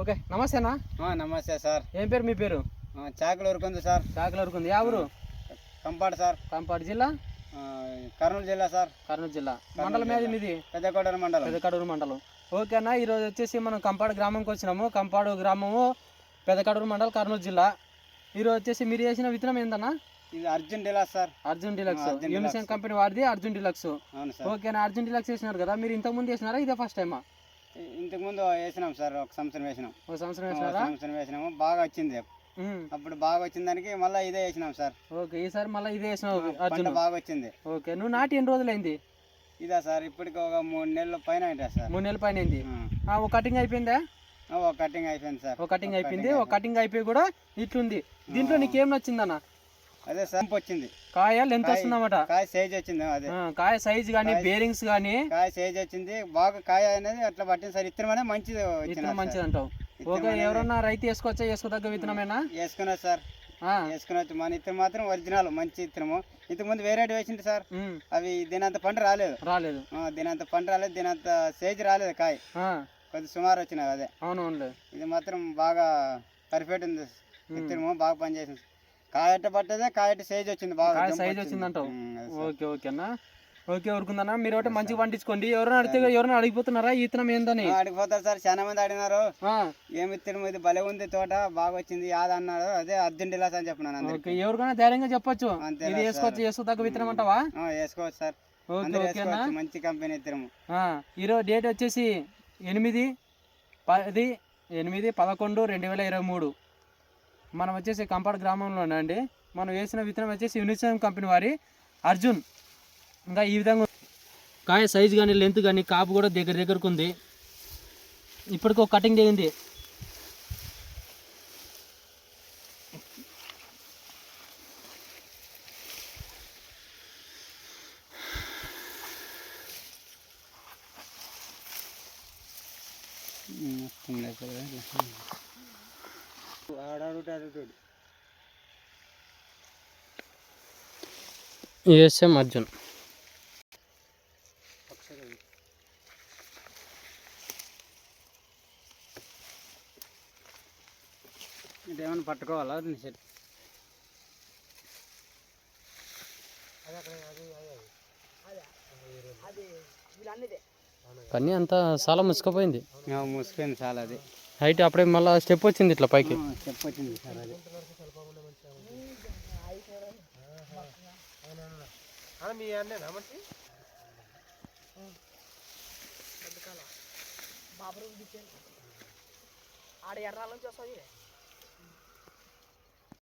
Okay నమస్తే అన్న. ఆ, నమస్తే సార్. ఏం పేరు మీ పేరు? చాకులు ఊరుకుంది సార్. కాకిలవరకు ఉంది యా ఊరు? కంపాడు సార్. కాంపాడు జిల్లా? కర్నూలు జిల్లా సార్. కర్నూలు జిల్లా. మండలం ఏది మీది? పెద్దకోటర మండలం. పెదకడూరు మండలం. ఓకే అన్న ఈరోజు వచ్చేసి మనం కంపాడు గ్రామంకి వచ్చినాము. కంపాడు గ్రామము పెదకడూరు మండలం కర్నూలు జిల్లా. ఈరోజు వచ్చేసి మీరు చేసిన విత్తనం ఏందన్నా? ఇది అర్జున్ డిలా సార్. అర్జున్ డిలక్స్. యూనిసెన్ డిలక్స్. కంపెనీ వాడిది అర్జున్ డిలక్స్. ఓకేనా అర్జున్ డిలక్స్ వేసినారు కదా. మీరు ఇంతకు ముందు వేసినారా ఇదే ఫస్ట్ టైమా ఇ- ఇంతకు ముందు వేసినాం సార్ ఒక సంవత్సరం వేసినాం. ఒక సంవత్సరం వేసినారా? సంవత్సరం వేసినాము బాగా వచ్చింది. అప్పుడు బాగా వచ్చిన దానికి మళ్ళీ ఇదే వేసినాం సార్. ఓకే ఈసారి మళ్ళీ ఇదే వేసినావు పంట అర్జున్. బాగా వచ్చింది. ఓకే నువ్వు నాటి ఎన్ని రోజులైంది? ఇదా సార్ ఇప్పటికి ఒక మూడు నెలల పైన సార్. మూడు నెలల పైన అయింది. ఒక కటింగ్ అయిపోయిందా? ఒక కటింగ్ అయిపోయింది సార్. ఒక కటింగ్ అయిపోయింది. ఒక కటింగ్ అయిపోయి కూడా ఇట్లుంది. దీంట్లో నీకేం నచ్చిందన్న? అదే సార్ వచ్చింది. కాయ లెంత్ వస్తుందన్నమాట. కాయ సైజ్ వచ్చింది అదే. కాయ సైజ్ కానీ బేరింగ్స్ కానీ కాయ సైజ్ వచ్చింది. బాగా కాయ అనేది అట్లా పట్టింది. సార్ ఇత్తనం మంచిది వచ్చింది మంచిది అంటావు. ఓకే ఎవరన్నా రైతు వేసుకోవచ్చా? వేసుకోదగ్గ విత్తనమేనా వేసుకున్నా సార్. వేసుకునొచ్చు మన ఇత్తనం మాత్రం ఒరిజినల్ మంచి ఇత్తనము. ఇంతకు ముందు వేరే వేసింది సార్. అవి దీనంత పంట రాలేదు. రాలేదు. దీనంత పంట రాలేదు దీనంత సైజ్ రాలేదు కాయ. కొద్ది సుమారు వచ్చినవి అదే. అవునవునులే. ఇది మాత్రం బాగా పర్ఫెక్ట్ ఉంది. ఇత్తనము బాగా పనిచేసింది. కాయట పట్టదే కాయట సైజ్ వచ్చింది బాగా సైజ్ వచ్చింది. సార్. ఓకే ఓకే అన్న. ఓకే ఊరుకుందన్న. మీరు ఒకటి మంచిగా పండించుకోండి. ఎవరైనా అడిగితే ఎవరైనా అడిగిపోతున్నారా? ఈ విత్తనం ఏందని? అడిగిపోతారు సార్ చాలా మంది అడిగినారు. ఏమి ఇత్తనం ఇది? భలే ఉంది తోట బాగా వచ్చింది యాద అన్నారు అదే అర్జెంట్ ఇలాస్ అని చెప్పినాను ఓకే ఎవరికైనా ధైర్యంగా చెప్పొచ్చు. ఇది? వేసుకోవచ్చు వేసుకోదగ్గ విత్తనం అంటావా? వేసుకోవచ్చు సార్ ఓకే మంచి కంపెనీ ఇత్తనము ఆ, ఈరోజు డేట్ వచ్చేసి ఎనిమిది పది ఎనిమిది పదకొండు రెండు వేల ఇరవై మూడు. మనం వచ్చేసి కంపాడు గ్రామంలోనే అండి. మనం వేసిన విత్తనం వచ్చేసి యూనిసెఫ్ కంపెనీ వారి అర్జున్. ఇంకా ఈ విధంగా కాయ సైజు కానీ లెంత్ కానీ కాపు కూడా దగ్గర దగ్గరకు ఉంది. ఇప్పటికి ఒక కటింగ్ దిగింది యుఎస్ఎం అర్జున్ ఇదేమన్నా పట్టుకోవాలా? సెట్ పని అంతా చాలా ముసుకపోయింది. మూసిపోయింది చాలా అది. హైట్ అప్పుడే మళ్ళీ స్టెప్ వచ్చింది ఇట్లా పైకి. సార్ అది. ఆడ ఎర్రాల నుంచి వస్తుంది